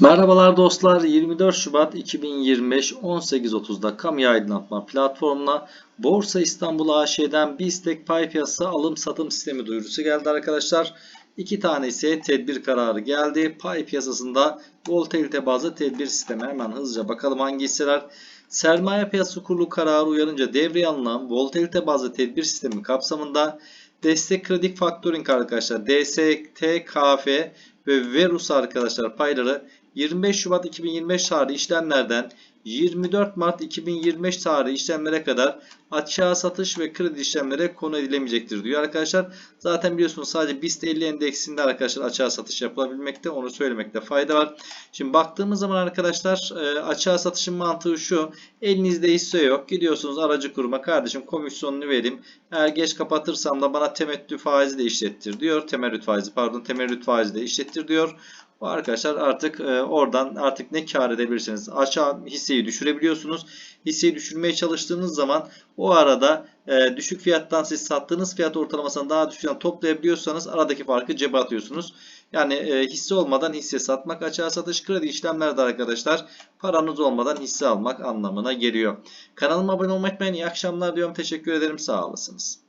Merhabalar dostlar 24 Şubat 2025 18.30'da kamu aydınlatma platformuna Borsa İstanbul AŞ'den BİSTEK pay piyasası alım satım sistemi duyurusu geldi arkadaşlar. İki tane ise tedbir kararı geldi. Pay piyasasında volatilite bazlı tedbir sistemi hemen hızlıca bakalım hangi hisseler. Sermaye piyasası kurulu kararı uyarınca devreye alınan volatilite bazlı tedbir sistemi kapsamında Destek Kredi Factoring arkadaşlar DST, ve Verus arkadaşlar payları 25 Şubat 2025 tarihi işlemlerden 24 Mart 2025 tarihi işlemlere kadar açığa satış ve kredi işlemlere konu edilemeyecektir diyor arkadaşlar. Zaten biliyorsunuz sadece BIST 50 endeksinde arkadaşlar açığa satış yapılabilmekte. Onu söylemekte fayda var. Şimdi baktığımız zaman arkadaşlar e, açığa satışın mantığı şu. Elinizde hisse yok. Gidiyorsunuz aracı kuruma. Kardeşim komisyonunu vereyim. Eğer geç kapatırsam da bana temettü faizi de işlettir diyor. Temerrüt faizi pardon temerrüt faizi de işlettir diyor. Bu arkadaşlar artık e, oradan artık ne kar edebilirsiniz? Aşağı hisseyi düşürebiliyorsunuz. Hisseyi düşürmeye çalıştığınız zaman o arada e, düşük fiyattan siz sattığınız fiyat ortalamasından daha düşükten toplayabiliyorsanız aradaki farkı cebe atıyorsunuz. Yani e, hisse olmadan hisse satmak açığa satış kredi işlemlerde arkadaşlar paranız olmadan hisse almak anlamına geliyor. Kanalıma abone olmayı unutmayın. İyi akşamlar diyorum. Teşekkür ederim. Sağ olasınız.